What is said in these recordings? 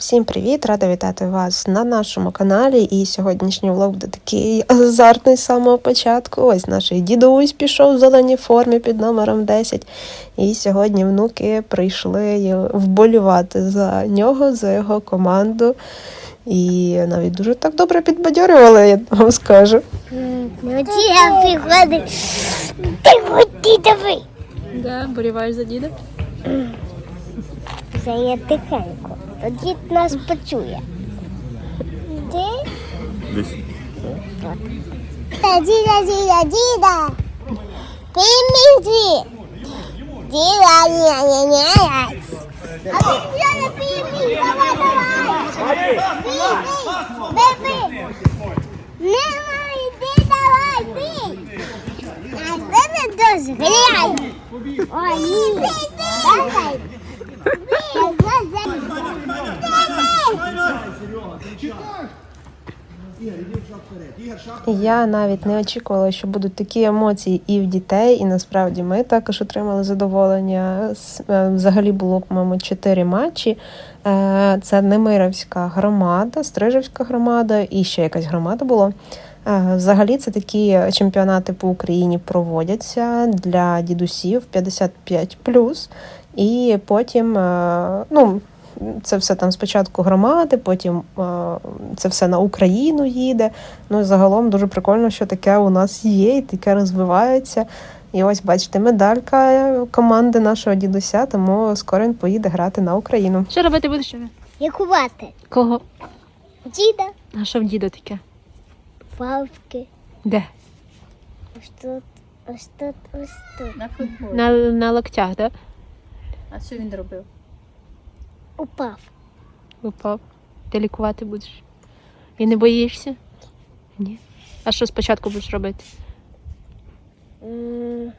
Всім привіт! Рада вітати вас на нашому каналі. І сьогоднішній влог буде такий азартний з самого початку. Ось наш дідусь пішов в зеленій формі під номером 10. І сьогодні внуки прийшли вболівати за нього, за його команду. І навіть дуже так добре підбадьорювали, я вам скажу. Ну. Да, боліваєш за діда? Це я тихенько. То дід нас почує. Де? Десь. Діда, діда, діда. Піміці. Діда, ні, ні, ні. А ти діда, пімі, давай, давай. Пій, пій, бей, Нема, іди, давай, пій. А це не дуже. Ой, ні. Давай. Пій, давай. Я навіть не очікувала, що будуть такі емоції і в дітей, і насправді ми також отримали задоволення. Е, Взагалі було, по-моєму, чотири матчі. Е, Це Немировська громада, Стрижевська громада і ще якась громада була. Е, Взагалі, це такі чемпіонати по Україні проводяться для дідусів 55+. І потім, ну, це все там спочатку громади, потім е, це все на Україну їде. Ну і загалом дуже прикольно, що таке у нас є, і таке розвивається. І ось бачите, медалька команди нашого дідуся, тому скоро він поїде грати на Україну. Що робити будеш? Що? Лікувати. Кого? Діда. А що в діда таке? Палки. Де? Ось тут, ось тут, ось тут. На футболі. На, на локтях, да? А що він робив? Упав. Упав. Ти лікувати будеш. І не боїшся? Ні. А що спочатку будеш робити? М,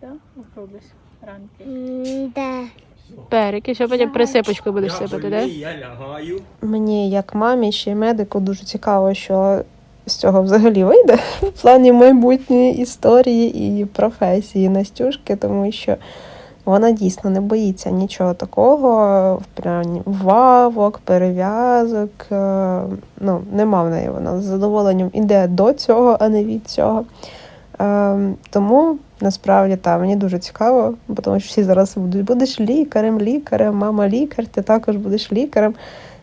так? Робиш ранки. Да. Перик, і потім присипочкою будеш сипати, да? Я лягаю. Мені, як мамі, ще й медику, дуже цікаво, що з цього взагалі вийде в плані майбутньої історії і професії Настюшки, тому що вона дійсно не боїться нічого такого, вавок, перев'язок. е, Ну, нема в неї вона з задоволенням іде до цього, а не від цього. Е, Тому насправді та мені дуже цікаво, тому що всі зараз будуть будеш лікарем, лікарем, мама лікар, ти також будеш лікарем.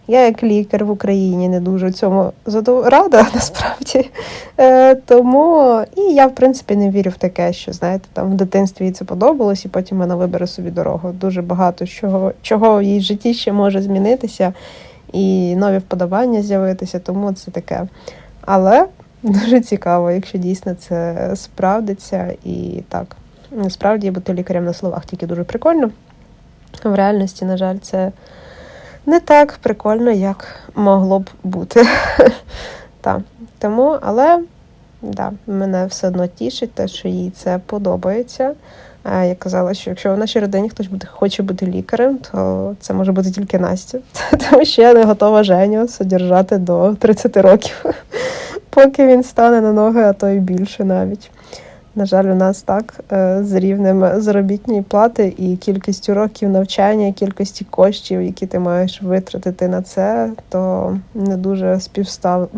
Я як лікар в Україні не дуже цьому задов... рада насправді. Е, тому і я, в принципі, не вірю в таке, що знаєте, там в дитинстві їй це подобалось, і потім вона вибере собі дорогу. Дуже багато чого, чого в її житті ще може змінитися, і нові вподобання з'явитися, тому це таке. Але дуже цікаво, якщо дійсно це справдиться і так. Насправді бути лікарем на словах тільки дуже прикольно. В реальності, на жаль, це не так прикольно, як могло б бути. так. Тому, але да, мене все одно тішить те, що їй це подобається. Я казала, що якщо в нашій родині хтось буде, хоче бути лікарем, то це може бути тільки Настя. Тому що я не готова Женю содержати до 30 років, поки він стане на ноги, а то й більше навіть. На жаль, у нас так е, з рівнем заробітної плати і кількістю років навчання, кількості коштів, які ти маєш витратити на це, то не дуже співстав,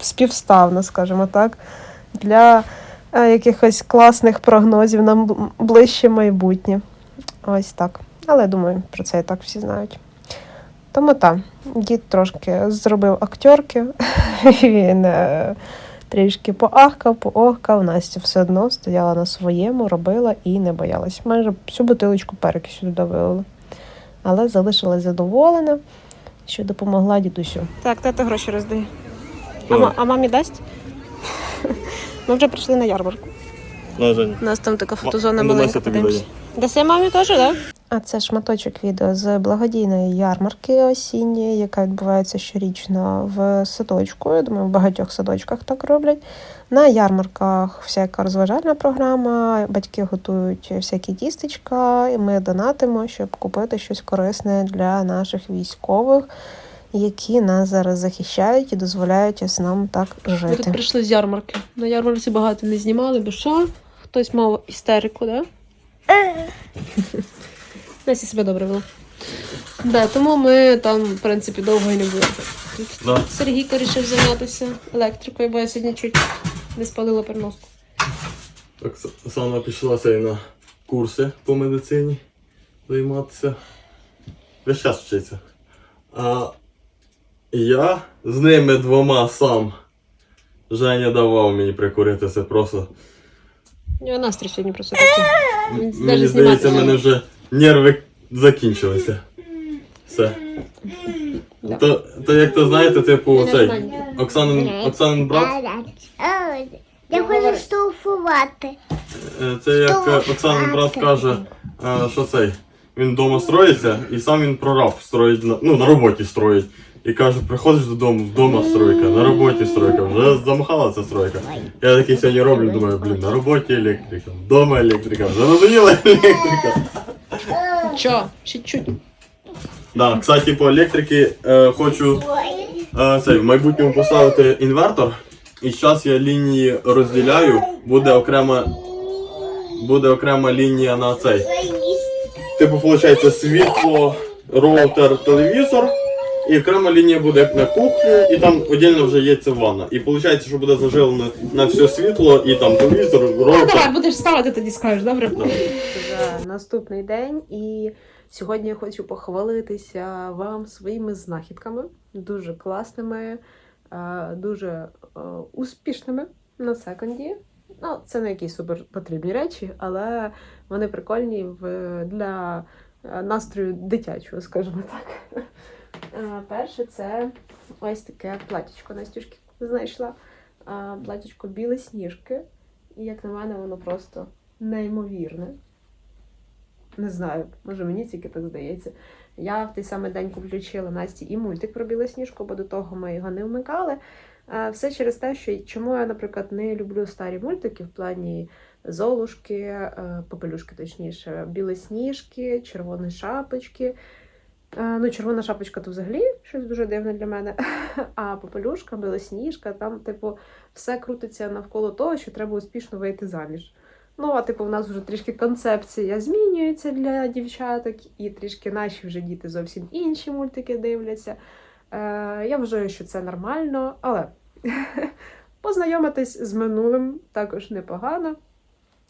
співставно, скажімо так, для е, якихось класних прогнозів на ближче майбутнє. Ось так. Але думаю, про це і так всі знають. Тому так, дід трошки зробив актерки. Він е, трішки поахкав, поохкав. Настя все одно стояла на своєму, робила і не боялась. Майже всю бутилочку перки сюди вилила. Але залишилась задоволена, що допомогла дідусю. Так, тато гроші роздає. А, ма- а мамі дасть? Ми вже прийшли на ярмарку. Ну. У нас там така фотозона ну, маленька. Настя тобі. Даси мамі теж, так? Да? А це шматочок відео з благодійної ярмарки осінньої, яка відбувається щорічно в садочку. Я думаю, в багатьох садочках так роблять. На ярмарках всяка розважальна програма, батьки готують всякі тістечка, і ми донатимо, щоб купити щось корисне для наших військових, які нас зараз захищають і дозволяють ось нам так Ми тут прийшли з ярмарки. На ярмарці багато не знімали, бо що? Хтось мав істерику, да? Настя себе добре вела. Да, тому ми там, в принципі, довго і не були. Да. Сергійко вирішив зайнятися електрикою, бо я сьогодні чуть не спалила переноску. Оксана пішла і на курси по медицині займатися. Весь час вчиться. А я з ними двома сам. Женя давав мені прикурити це просто. У нього настрій сьогодні просто такий. Мені здається, мене вже нерви закінчилися. Все. То, то як то знаєте, типу, цей. Оксанин, Оксанин брат, Я хочу штовхувати. е, це як е, Оксанин брат каже, е, що цей. Він вдома строїться і сам він прораб строїть на, ну, на роботі строїть. І каже, приходиш додому, вдома стройка, на роботі стройка, вже замахала ця стройка. Я такий сьогодні роблю, думаю, блін, на роботі електрика, вдома електрика, вже надоїла електрика. Чо? Чуть-чуть. Да, кстати, по електрики е, хочу е, цей, в майбутньому поставити інвертор. І зараз я лінії розділяю, буде окрема, буде окрема лінія на цей. Типу, виходить, світло, роутер, телевізор. І окрема лінія буде як на кухні, і там віддільно вже є ця ванна. І виходить, що буде зажилено на все світло, і там телевізор, Ну, роутер. давай, будеш ставити, тоді скажеш, добре? Вже наступний день, і сьогодні я хочу похвалитися вам своїми знахідками, дуже класними, е, дуже е, успішними на секонді. Ну, це не якісь супер потрібні речі, але вони прикольні в, для е, настрою дитячого, скажімо так. Е, Перше, це ось таке платічко Настюшки знайшла. Е, Платічко біле сніжки. І як на мене, воно просто неймовірне. Не знаю, може мені тільки так здається. Я в той самий день включила Насті і мультик про білосніжку, бо до того ми його не вмикали. Е, Все через те, що чому я, наприклад, не люблю старі мультики в плані Золушки, попелюшки, точніше, білосніжки, червоні шапочки. Е, Ну, червона шапочка то взагалі щось дуже дивне для мене. А попелюшка, білосніжка, там, типу, все крутиться навколо того, що треба успішно вийти заміж. Ну, а типу, в нас вже трішки концепція змінюється для дівчаток, і трішки наші вже діти зовсім інші мультики дивляться. Е, я вважаю, що це нормально, але познайомитись з минулим також непогано.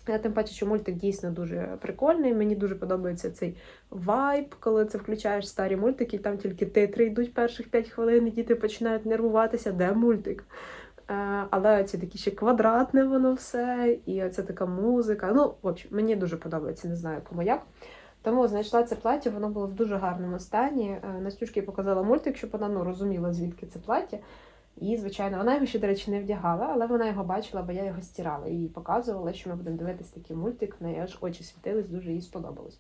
Е, Тим паче, що мультик дійсно дуже прикольний. Мені дуже подобається цей вайб, коли це включаєш старі мультики, і там тільки титри йдуть перших 5 хвилин, і діти починають нервуватися, де мультик. Е, Але це таке ще квадратне воно все, і оце така музика. Ну, в общем, мені дуже подобається, не знаю кому як. Тому знайшла це плаття, воно було в дуже гарному стані. Е, Настюшки показала мультик, щоб вона ну, розуміла, звідки це плаття. І, звичайно, вона його ще, до речі, не вдягала, але вона його бачила, бо я його стирала. І показувала, що ми будемо дивитись такий мультик, в неї аж очі світились, дуже їй сподобалось.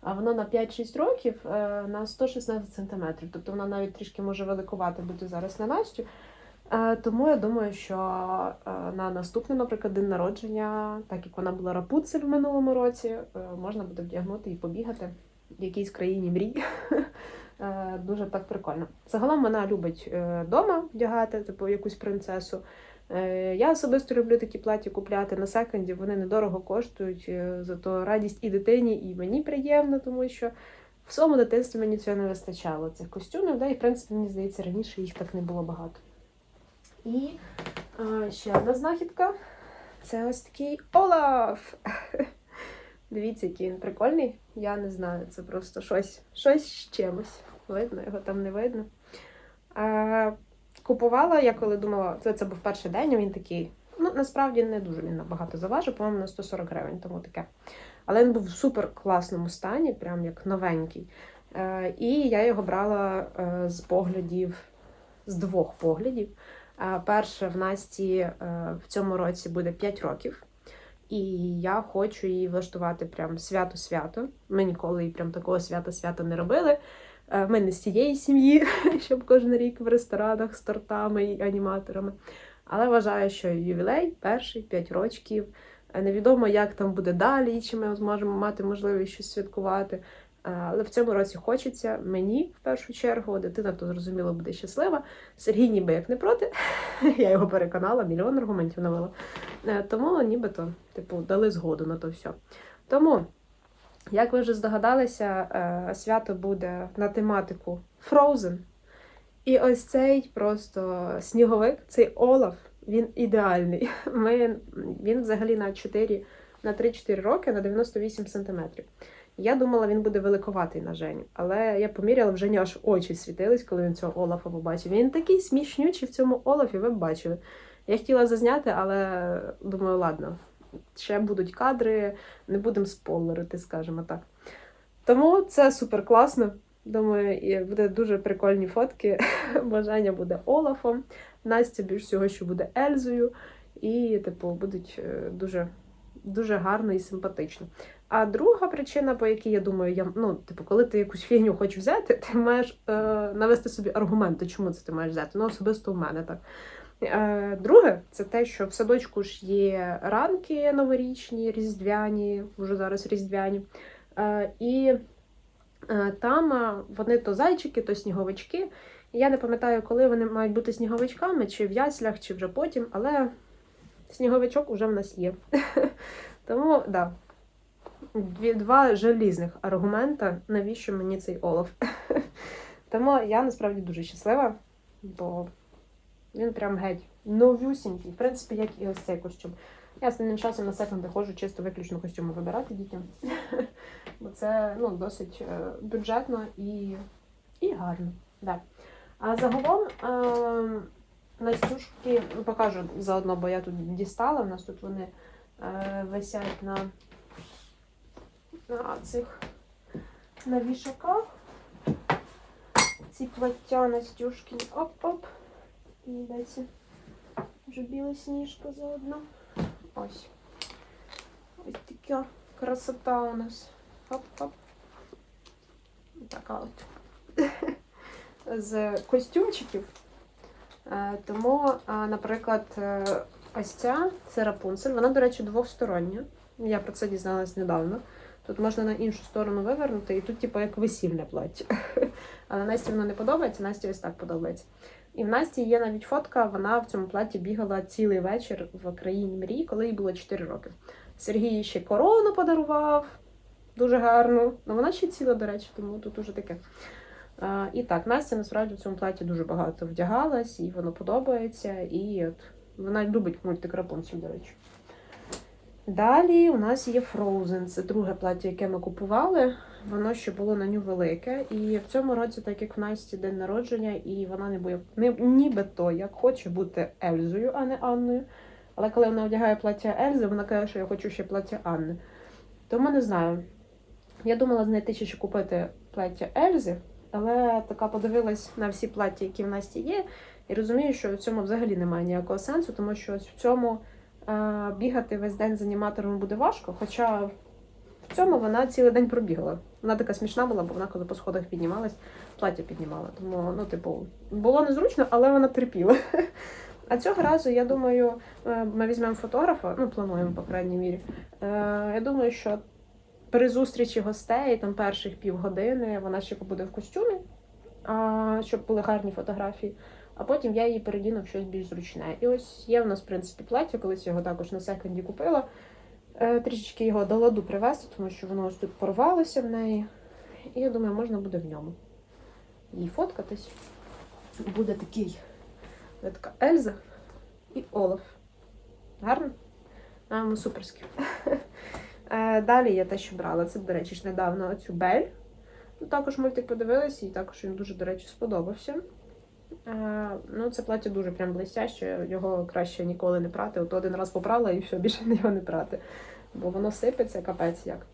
А воно на 5-6 років е, на 116 сантиметрів. Тобто вона навіть трішки може великувати бути зараз на Настю. Е, Тому я думаю, що е, на наступний, наприклад, день народження, так як вона була рапуцель в минулому році, можна буде вдягнути і побігати в якійсь країні мрій. Е, Дуже так прикольно. Загалом вона любить вдома вдягати, типу якусь принцесу. Е, Я особисто люблю такі платі купляти на секонді, вони недорого коштують, е, зато радість і дитині, і мені приємно, тому що в своєму дитинстві мені цього не вистачало. Цих костюмів, да, і в принципі, мені здається, раніше їх так не було багато. І ще одна знахідка це ось такий Олаф. Дивіться, який він прикольний. Я не знаю, це просто щось, щось з чимось. Видно, його там не видно. А, купувала, я коли думала, це, це був перший день, він такий. Ну, насправді не дуже він набагато заважив, по-моєму, на 140 гривень, тому таке. Але він був в супер класному стані, прям як новенький. Е, і я його брала е, з поглядів, з двох поглядів. Е, Перше в Насті е, в цьому році буде 5 років. І я хочу її влаштувати прям свято-свято. Ми ніколи прям такого свята-свята не робили. Е, Ми не з цієї сім'ї, щоб кожен рік в ресторанах з тортами і аніматорами. Але вважаю, що ювілей перший 5 років. Е, Невідомо, як там буде далі, чи ми зможемо мати можливість щось святкувати. Але в цьому році хочеться мені в першу чергу. Дитина то зрозуміло буде щаслива. Сергій ніби як не проти. Я його переконала, мільйон аргументів навела. Е, Тому нібито, типу, дали згоду на то все. Тому Як ви вже здогадалися, е, свято буде на тематику Frozen. І ось цей просто сніговик, цей Олаф, він ідеальний. Ми, він взагалі на 4, на 3-4 роки на 98 сантиметрів. Я думала, він буде великоватий на Жені, але я поміряла, в Жені аж очі світились, коли він цього Олафа побачив. Він такий смішнючий в цьому Олафі, ви б бачили. Я хотіла зазняти, але думаю, ладно, ще будуть кадри, не будемо спойлерити, скажімо так. Тому це супер класно. Думаю, і буде дуже прикольні фотки. Бажання буде Олафом. Настя більш всього, що буде Ельзою. І, типу, будуть е, дуже, дуже гарно і симпатично. А друга причина, по якій я думаю, я ну, типу, коли ти якусь фігню хочеш взяти, ти маєш е, навести собі аргументи, чому це ти маєш взяти. Ну, особисто у мене так. Е, друге, це те, що в садочку ж є ранки новорічні, різдвяні, вже зараз різдвяні. Е, і е, там е, вони то зайчики, то сніговички. Я не пам'ятаю, коли вони мають бути сніговичками, чи в яслях, чи вже потім, але сніговичок уже в нас є. Тому, так. Дві, два желізних аргумента, навіщо мені цей Олаф. Тому я насправді дуже щаслива, бо він прям геть новюсінький. В принципі, як і ось цей костюм. Я останнім часом на секунди ходжу чисто виключно костюми вибирати дітям. Бо це ну, досить е, бюджетно і, і гарно. Да. А загалом е, Настюшки ну, покажу заодно, бо я тут дістала. У нас тут вони е, висять на, на цих на вішаках. Ці плаття Настюшки. Оп-оп. І йдеться вже біла сніжка заодно. Ось. Ось така красота у нас. Хоп-хоп. Така от. З костюмчиків. Е, Тому, е, наприклад, е, ось ця це Рапунцель. Вона, до речі, двостороння. Я про це дізналась недавно. Тут можна на іншу сторону вивернути, і тут, типу, як весільне плаття. Але Насті воно не подобається, Насті ось так подобається. І в Насті є навіть фотка, вона в цьому платі бігала цілий вечір в країні мрій, коли їй було 4 роки. Сергій ще корону подарував, дуже гарну. Ну вона ще ціла, до речі, тому тут уже таке. А, і так, Настя насправді в цьому платі дуже багато вдягалась, їй воно подобається. І от вона любить мультик Рапунцель, до речі. Далі у нас є Frozen. Це друге плаття, яке ми купували. Воно ще було на ню велике. І в цьому році, так як в Насті день народження, і вона не бує не, нібито як хоче бути Ельзою, а не Анною. Але коли вона одягає плаття Ельзи, вона каже, що я хочу ще плаття Анни. Тому не знаю. Я думала знайти ще купити плаття Ельзи, але така подивилась на всі плаття, які в Насті є, і розумію, що в цьому взагалі немає ніякого сенсу, тому що в цьому бігати весь день з аніматором буде важко. Хоча в цьому вона цілий день пробігала. Вона така смішна була, бо вона коли по сходах піднімалась, плаття піднімала. Тому, ну, типу, було незручно, але вона терпіла. А цього разу, я думаю, е, ми візьмемо фотографа, ну, плануємо, по крайній мірі. Е, Я думаю, що при зустрічі гостей, там перших півгодини, вона ще побуде в костюмі, щоб були гарні фотографії. А потім я її передіну в щось більш зручне. І ось є в нас, в принципі, плаття, колись його також на секонді купила. Е, Трішечки його до ладу привезти, тому що воно ось тут порвалося в неї. І я думаю, можна буде в ньому. Їй фоткатись. Буде такий буде така Ельза і Олаф. Гарно? А, ну, суперськи. Е, Далі я те, що брала. Це, до речі, ж недавно оцю Бель. Також мультик подивилася, і також він дуже, до речі, сподобався. Е, Ну, це плаття дуже прям блестяще, його краще ніколи не прати. От один раз попрала і все, більше його не прати. Бо воно сипеться, капець як.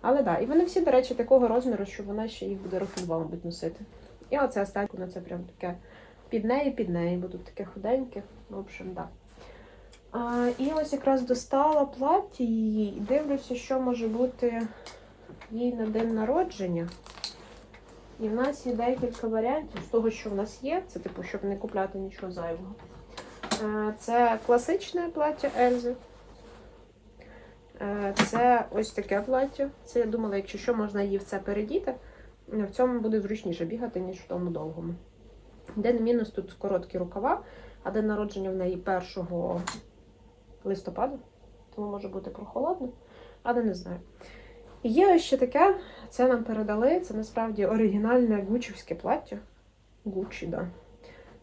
Але так, да, і вони всі, до речі, такого розміру, що вона ще їх буде років два, мабуть, носити. І оце останнє, ну це прям таке під неї, під неї, бо тут таке худеньке. В общем, так. Да. А, і ось якраз достала плаття її і дивлюся, що може бути їй на день народження. І в нас є декілька варіантів з того, що в нас є. Це типу, щоб не купляти нічого зайвого. Е, Це класичне плаття Ельзи. Е, Це ось таке плаття. Це я думала, якщо що, можна її в це передіти. В цьому буде зручніше бігати, ніж в тому довгому. День мінус тут короткі рукава, а день народження в неї 1 листопада, тому може бути прохолодно, але не знаю. Є ще таке, це нам передали, це насправді оригінальне гучівське плаття. Гучі, да.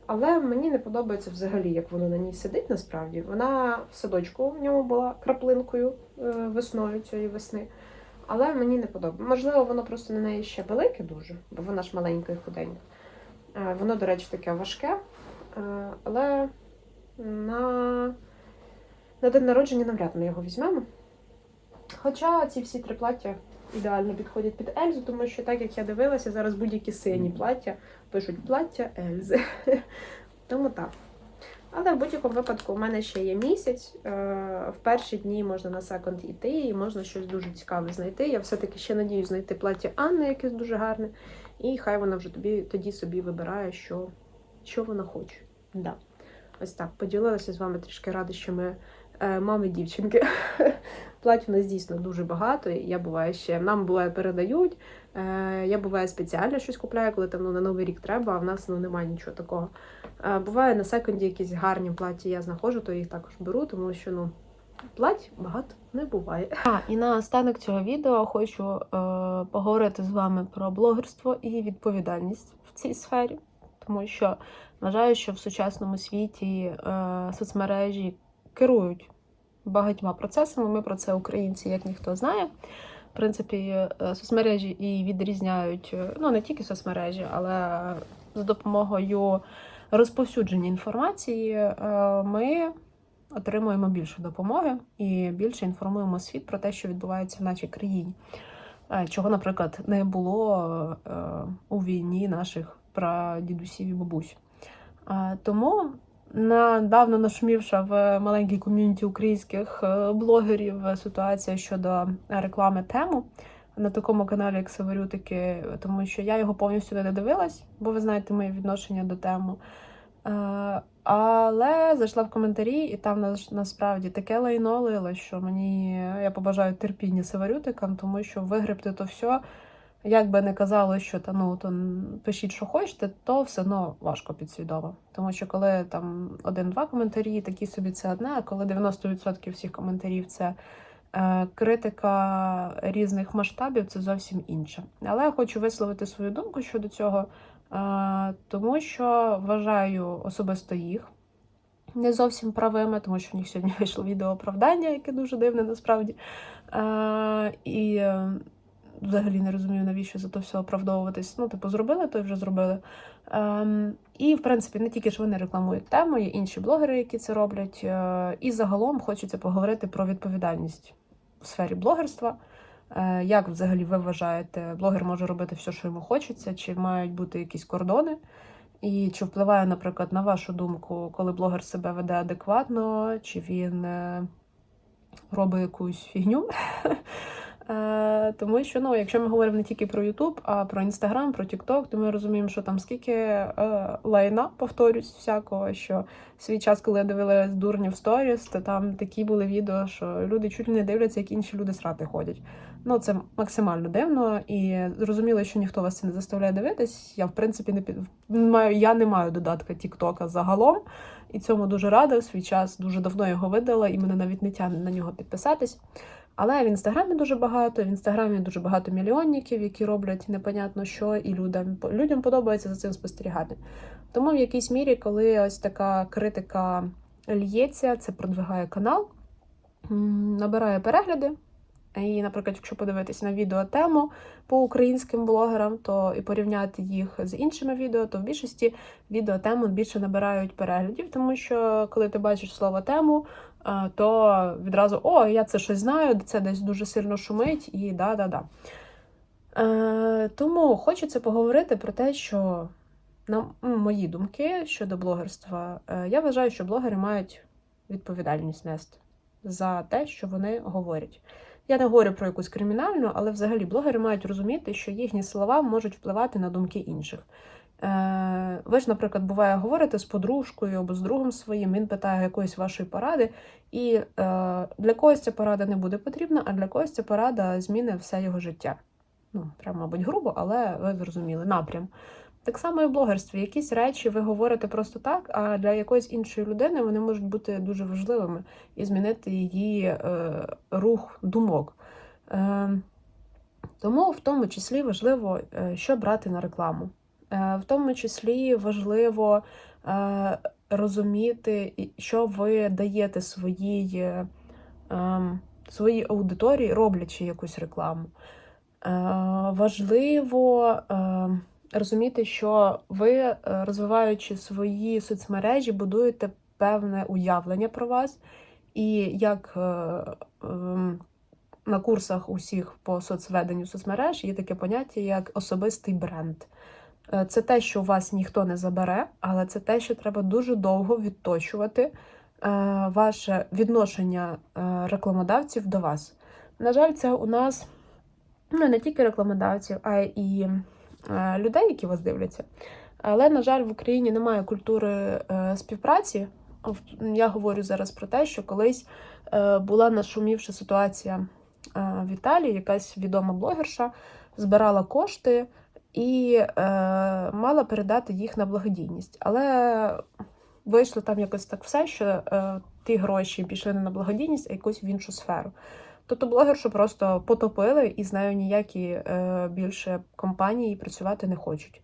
Але мені не подобається взагалі, як воно на ній сидить насправді. Вона в садочку в ньому була краплинкою е, весною цієї весни. Але мені не подобається. Можливо, воно просто на неї ще велике дуже, бо вона ж маленька і худенька. Е, Воно, до речі, таке важке. Е, Але на, на день народження навряд ми його візьмемо. Хоча ці всі три плаття ідеально підходять під Ельзу, тому що так як я дивилася, зараз будь-які сині плаття пишуть плаття Ельзи. Тому так. Але в будь-якому випадку у мене ще є місяць. Е, В перші дні можна на секонд іти і можна щось дуже цікаве знайти. Я все-таки ще надіюсь знайти плаття Анни, яке дуже гарне. І хай вона вже тобі тоді собі вибирає, що, що вона хоче. Да. Ось так, поділилася з вами трішки радощами е, мами дівчинки. Плать нас дійсно дуже багато. Я буває ще нам буває передають. Е, я буває спеціально щось купляю, коли там ну, на новий рік треба, а в нас ну немає нічого такого. Е, буває на секунді якісь гарні платі я знаходжу, то їх також беру, тому що ну плать багато не буває. А, і на останок цього відео хочу е, поговорити з вами про блогерство і відповідальність в цій сфері, тому що вважаю, що в сучасному світі е, соцмережі керують багатьма процесами. Ми про це українці, як ніхто знає. В принципі, е, соцмережі і відрізняють е, ну не тільки соцмережі, але за допомогою розповсюдження інформації е, ми отримуємо більше допомоги і більше інформуємо світ про те, що відбувається в нашій країні. Чого, наприклад, не було у війні наших прадідусів і бабусь. Тому недавно нашумівша в маленькій ком'юніті українських е, блогерів ситуація щодо реклами тему на такому каналі, як Саварютики, тому що я його повністю не додивилась, бо ви знаєте моє відношення до тему. Е, Але зайшла в коментарі, і там нас- насправді таке лайно лило, що мені я побажаю терпіння саварютикам, тому що вигребти то все, як би не казали, що та ну то пишіть, що хочете, то все одно важко підсвідомо. Тому що коли там один-два коментарі, такі собі це одне, а коли 90% всіх коментарів це е, критика різних масштабів, це зовсім інше. Але я хочу висловити свою думку щодо цього. Е, Тому що вважаю особисто їх не зовсім правими, тому що в них сьогодні вийшло відео оправдання, яке дуже дивне насправді. Е, І взагалі не розумію, навіщо за то все оправдовуватись. Ну, типу, зробили, то й вже зробили. Ем, І, в принципі, не тільки ж вони рекламують тему, є інші блогери, які це роблять. Е, І загалом хочеться поговорити про відповідальність в сфері блогерства. Е, Як взагалі ви вважаєте, блогер може робити все, що йому хочеться, чи мають бути якісь кордони? І чи впливає, наприклад, на вашу думку, коли блогер себе веде адекватно, чи він е, робить якусь фігню? Е, Тому що, ну, якщо ми говоримо не тільки про YouTube, а про Instagram, про TikTok, то ми розуміємо, що там скільки е, лайна, повторюсь, всякого, що свій час, коли я дивилась дурнів сторіс, то там такі були відео, що люди чуть не дивляться, як інші люди срати ходять. Ну, це максимально дивно, і зрозуміло, що ніхто вас це не заставляє дивитись. Я, в принципі, не під... маю, я не маю додатка TikTok загалом, і цьому дуже рада. Свій час дуже давно його видала, і мене навіть не тягне на нього підписатись. Але в інстаграмі дуже багато. В інстаграмі дуже багато мільйонників, які роблять непонятно що, і людям людям подобається за цим спостерігати. Тому в якійсь мірі, коли ось така критика лється, це продвигає канал, набирає перегляди. І, наприклад, якщо подивитися на відео тему по українським блогерам, то і порівняти їх з іншими відео, то в більшості відео тему більше набирають переглядів, тому що коли ти бачиш слово тему, то відразу о, я це щось знаю, це десь дуже сильно шумить, і да-да-да. Е, тому хочеться поговорити про те, що на мої думки щодо блогерства, е, я вважаю, що блогери мають відповідальність нести за те, що вони говорять. Я не говорю про якусь кримінальну, але взагалі блогери мають розуміти, що їхні слова можуть впливати на думки інших. Е, ви ж, наприклад, буває, говорите з подружкою або з другом своїм, він питає якоїсь вашої поради, і е, для когось ця порада не буде потрібна, а для когось ця порада змінить все його життя. Ну, прямо, мабуть, грубо, але ви зрозуміли напрям. Так само і в блогерстві. Якісь речі ви говорите просто так, а для якоїсь іншої людини вони можуть бути дуже важливими і змінити її е, рух думок. Е, Тому в тому числі важливо, е, що брати на рекламу. Е, В тому числі важливо е, розуміти, що ви даєте своїй, е, ем, своїй аудиторії, роблячи якусь рекламу. Важливо розуміти, що ви, розвиваючи свої соцмережі, будуєте певне уявлення про вас, і як ем, на курсах усіх по соцведенню соцмереж є таке поняття як особистий бренд. Е, Це те, що у вас ніхто не забере, але це те, що треба дуже довго відточувати е, ваше відношення е, рекламодавців до вас. На жаль, це у нас ну, не тільки рекламодавців, а е, людей, які вас дивляться. Але, на жаль, в Україні немає культури співпраці. Я говорю зараз про те, що колись була нашумівша ситуація в Італії, якась відома блогерша збирала кошти і е, мала передати їх на благодійність. Але вийшло там якось так все, що е, ті гроші пішли не на благодійність, а якусь в іншу сферу. Тобто блогершу просто потопили і з нею ніякі е, більше компанії працювати не хочуть.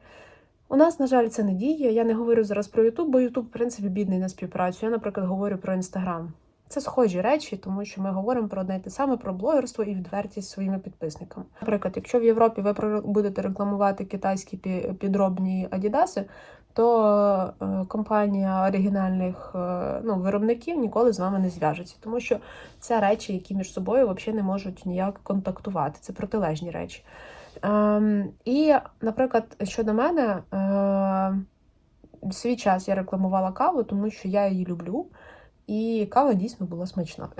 У нас, на жаль, це не діє. Я не говорю зараз про Ютуб, бо Ютуб, в принципі, бідний на співпрацю. Я, наприклад, говорю про Інстаграм. Це схожі речі, тому що ми говоримо про одне те саме про блогерство і відвертість своїми підписниками. Наприклад, якщо в Європі ви будете рекламувати китайські підробні адідаси, то е, компанія оригінальних е, ну, виробників ніколи з вами не зв'яжеться, тому що це речі, які між собою взагалі не можуть ніяк контактувати. Це протилежні речі. Ем, і, наприклад, щодо мене, е, свій час я рекламувала каву, тому що я її люблю. І кава дійсно була смачна.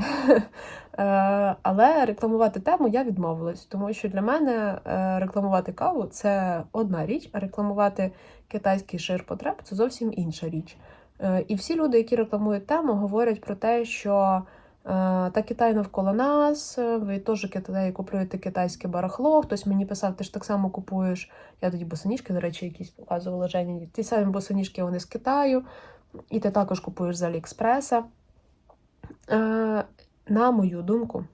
Е, Але рекламувати тему я відмовилась, тому що для мене е, рекламувати каву це одна річ, а рекламувати китайський ширпотреб це зовсім інша річ. Е, І всі люди, які рекламують тему, говорять про те, що та Китай навколо нас, ви теж Китай купуєте китайське барахло. Хтось мені писав, ти ж так само купуєш. Я тоді босоніжки, до речі, якісь показувала Жені. Ті самі босоніжки вони з Китаю, і ти також купуєш з Аліекспреса. Е, на мою думку,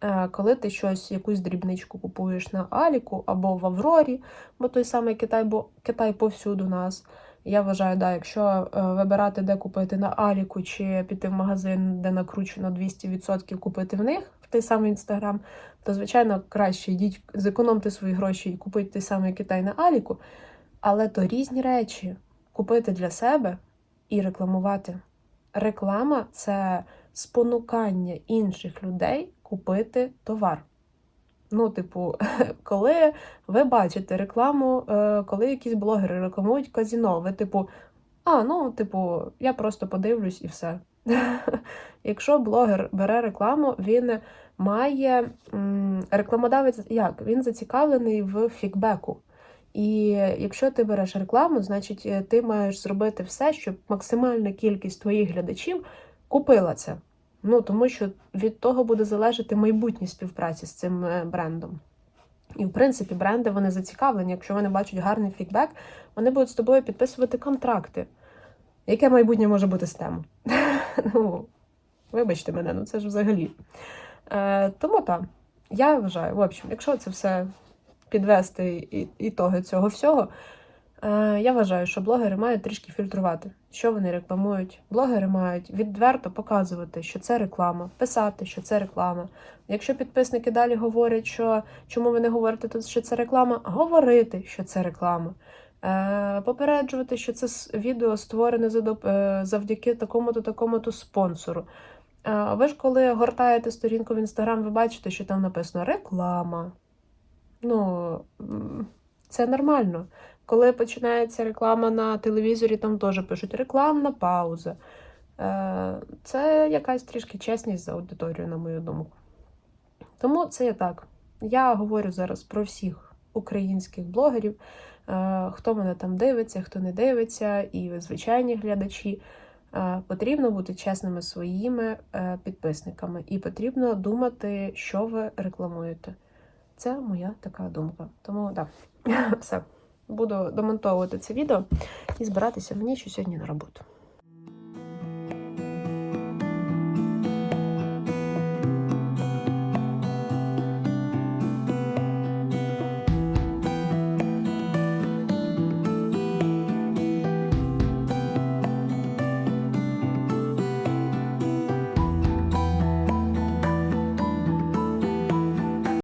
е, коли ти щось, якусь дрібничку купуєш на Аліку або в Аврорі, бо той самий Китай, бо Китай повсюду нас. Я вважаю, да, якщо е, вибирати, де купити на Аліку, чи піти в магазин, де накручено 200% купити в них, в той самий інстаграм, то звичайно краще йдіть, зекономте свої гроші і купити той самий Китай на Аліку. Але то різні речі купити для себе і рекламувати. Реклама це спонукання інших людей купити товар. Ну, типу, коли ви бачите рекламу, е, коли якісь блогери рекламують казіно, ви типу, а, ну, типу, я просто подивлюсь і все. Якщо блогер бере рекламу, він має рекламодавець як? Він зацікавлений в фікбеку. І якщо ти береш рекламу, значить е, ти маєш зробити все, щоб максимальна кількість твоїх глядачів купила це. Ну тому що від того буде залежати майбутнє співпраці з цим е, брендом. І, в принципі, бренди вони зацікавлені. Якщо вони бачать гарний фікбек, вони будуть з тобою підписувати контракти. Яке майбутнє може бути з тему? ну, вибачте мене, ну це ж взагалі. Е, тому так, я вважаю, в общем, якщо це все підвести ітоги цього всього, е, я вважаю, що блогери мають трішки фільтрувати, що вони рекламують. Блогери мають відверто показувати, що це реклама, писати, що це реклама. Якщо підписники далі говорять, що чому ви не говорите тут, що це реклама, говорити, що це реклама. Е, попереджувати, що це відео створене е, завдяки такому-то такому-то спонсору. Ви ж коли гортаєте сторінку в інстаграм, ви бачите, що там написано реклама. Ну, це нормально. Коли починається реклама на телевізорі, там теж пишуть рекламна пауза. Е, Це якась трішки чесність за аудиторію, на мою думку. Тому це є так. Я говорю зараз про всіх українських блогерів, е, хто мене там дивиться, хто не дивиться, і звичайні глядачі. Е, Потрібно бути чесними своїми підписниками, і потрібно думати, що ви рекламуєте. Це моя така думка. Тому так, все. Буду домонтовувати це відео і збиратися мені ще сьогодні на роботу.